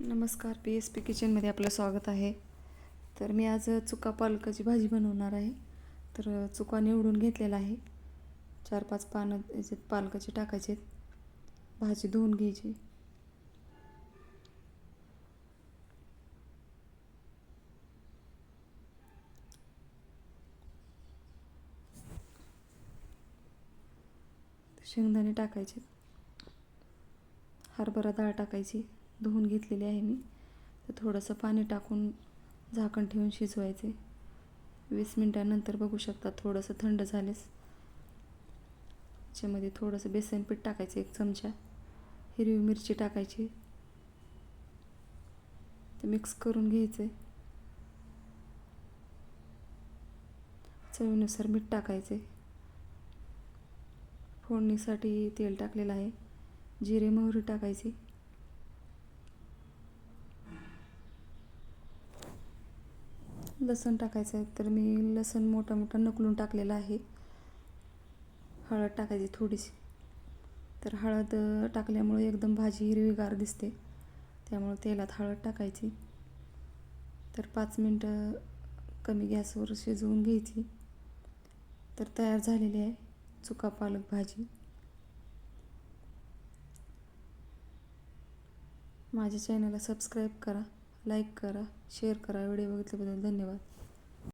नमस्कार P S P किचनमध्ये आपलं स्वागत आहे. तर मी आज चुका पालकाची भाजी बनवणार आहे. तर चुका निवडून घेतलेला आहे. चार पाच पानं याच्यात पालकाचे टाकायचे भाजी धुवून घ्यायची. शेंगदाणे टाकायचे हरभरा डाळ टाकायची. धुवून घेतलेली आहे मी. तर थोडंसं पाणी टाकून झाकण ठेवून शिजवायचे. वीस मिनटानंतर बघू शकता थोडंसं थंड झालेस. त्याच्यामध्ये थोडंसं बेसन पीठ टाकायचं एक चमचा. हिरवी मिरची टाकायची. ते मिक्स करून घ्यायचे. चवीनुसार मीठ टाकायचे. फोडणीसाठी तेल टाकलेलं आहे. जिरे मोहरी टाकायची. लसण टाकायचं आहे तर मी लसण मोठा मोठा नकलून टाकलेला आहे. हळद टाकायची थोडीशी. तर हळद टाकल्यामुळे एकदम भाजी हिरवीगार दिसते. त्यामुळे तेलात हळद टाकायची. तर पाच मिनटं कमी गॅसवर शिजवून घ्यायची. तर तयार झालेली आहे चुका पालक भाजी. माझ्या चॅनलला सबस्क्राईब करा. लाईक करा शेअर करा. व्हिडिओ बघितल्याबद्दल धन्यवाद.